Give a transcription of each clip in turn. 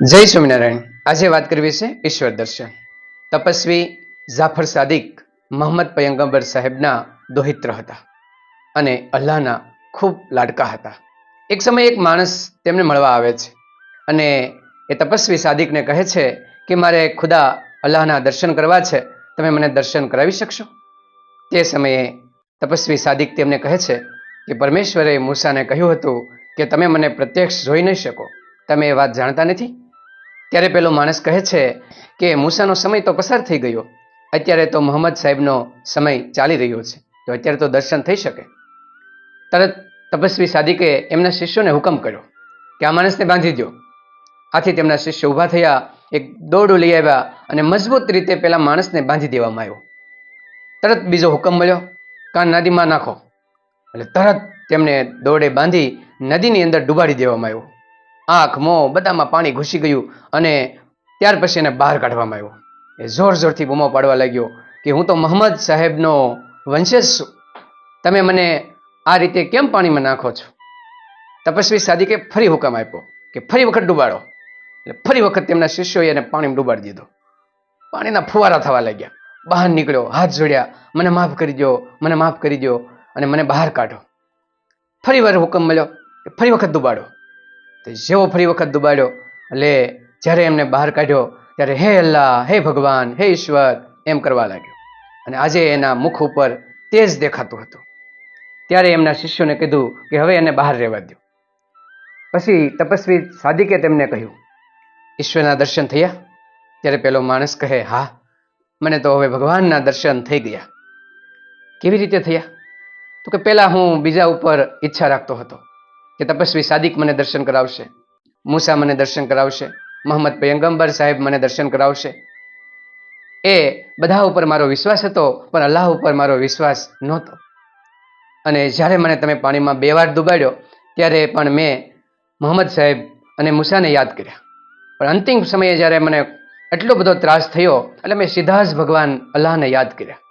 જય સ્વામિનારાયણ. આજે વાત કરવી છે ઈશ્વર દર્શન. તપસ્વી જાફર સાદિક મોહમ્મદ પયંગંબર સાહેબના દોહિત્ર હતા અને અલ્લાહના ખૂબ લાડકા હતા. એક સમયે એક માણસ તેમને મળવા આવે છે અને એ તપસ્વી સાદિકને કહે છે કે, મારે ખુદા અલ્લાહના દર્શન કરવા છે. તમે મને દર્શન કરાવી શકશો? તે સમયે તપસ્વી સાદિક તેમને કહે છે કે, પરમેશ્વરે મૂસાને કહ્યું હતું કે, તમે મને પ્રત્યક્ષ જોઈ નહીં શકો. તમે એ વાત જાણતા નથી? ત્યારે પેલો માણસ કહે છે કે મૂસાનો સમય તો પસાર થઈ ગયો. અત્યારે તો મોહમ્મદ સાહેબનો સમય ચાલી રહ્યો છે. તો અત્યારે તો દર્શન થઈ શકે. તરત તપસ્વી સાદિકે એમના શિષ્યોને હુકમ કર્યો કે આ માણસને બાંધી દો આથી તેમના શિષ્ય ઊભા થયા, એક દોરડું લઈ આવ્યા અને મજબૂત રીતે પેલા માણસને બાંધી દેવામાં આવ્યો. તરત બીજો હુકમ મળ્યો, કાન નદીમાં નાખો. એટલે તરત તેમને દોરડે બાંધી નદીની અંદર ડુબાડી દેવામાં આવ્યો. આંખ, મોં બધામાં પાણી ઘૂસી ગયું અને ત્યાર પછી એને બહાર કાઢવામાં આવ્યો. એ જોર જોરથી બૂમો પાડવા લાગ્યો કે હું તો મોહમ્મદ સાહેબનો વંશજ છું. તમે મને આ રીતે કેમ પાણીમાં નાખો છો? તપસ્વી સાદિકે ફરી હુકમ આપ્યો કે ફરી વખત ડૂબાડો. એટલે ફરી વખત તેમના શિષ્યોએ એને પાણીમાં ડૂબાડી દીધો. પાણીના ફુવારા થવા લાગ્યા. બહાર નીકળ્યો, હાથ જોડ્યા, મને માફ કરી દો મને માફ કરી દો અને મને બહાર કાઢો. ફરી વાર હુકમ મળ્યો ફરી વખત ડૂબાડો. તો જેવો ફરી વખત દુબાડ્યો, એટલે જ્યારે એમને બહાર કાઢ્યો, ત્યારે હે અલ્લાહ, હે ભગવાન, હે ઈશ્વર, એમ કરવા લાગ્યો. અને આજે એના મુખ ઉપર તેજ દેખાતું હતું. ત્યારે એમના શિષ્યોને કીધું કે હવે એને બહાર રહેવા દો પછી તપસ્વી સાદિકે તેમને કહ્યું, ઈશ્વરના દર્શન થયા? ત્યારે પેલો માણસ કહે, હા, મને તો હવે ભગવાનના દર્શન થઈ ગયા. કેવી રીતે થયા? તો કે પહેલા હું બીજા ઉપર ઈચ્છા રાખતો હતો. કે તપસ્વી સાદિક મને દર્શન કરાવશે, મૂસા મને દર્શન કરાવશે મોહમ્મદ પયંગંબર સાહેબ મને દર્શન કરાવશે. એ બધા ઉપર મારો વિશ્વાસ હતો, પણ અલ્લાહ ઉપર મારો વિશ્વાસ નહોતો. અને જ્યારે મને તમે પાણીમાં બે વાર ડૂબાડ્યો ત્યારે પણ મેં મોહમ્મદ સાહેબ અને મૂસાને યાદ કર્યા. પણ અંતિમ સમયે જ્યારે મને એટલો બધો ત્રાસ થયો, એટલે મેં સીધા જ ભગવાન અલ્લાહને યાદ કર્યા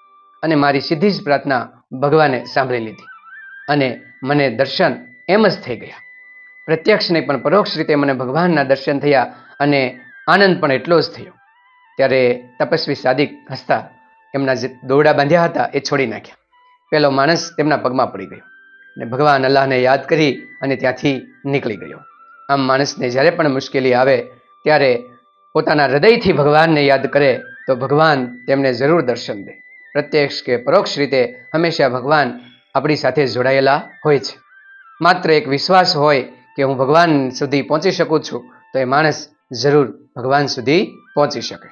અને મારી સીધી જ પ્રાર્થના ભગવાને સાંભળી લીધી. અને મને દર્શન એમ જ થઈ ગયા. પ્રત્યક્ષ નહીં, પણ પરોક્ષ રીતે મને ભગવાનના દર્શન થયા અને આનંદ પણ એટલો જ થયો. ત્યારે તપસ્વી સાદિક હસતા એમના જે દોરડા બાંધ્યા હતા એ છોડી નાખ્યા. પેલો માણસ તેમના પગમાં પડી ગયો અને ભગવાન અલ્લાહને યાદ કરી અને ત્યાંથી નીકળી ગયો. આમ માણસને જ્યારે પણ મુશ્કેલી આવે, ત્યારે પોતાના હૃદયથી ભગવાનને યાદ કરે, તો ભગવાન તેમને જરૂર દર્શન દે. પ્રત્યક્ષ કે પરોક્ષ રીતે હંમેશા ભગવાન આપણી સાથે જોડાયેલા હોય છે. માત્ર એક વિશ્વાસ હોય કે હું ભગવાન સુધી પહોંચી શકું છું, તો એ માણસ જરૂર ભગવાન સુધી પહોંચી શકે.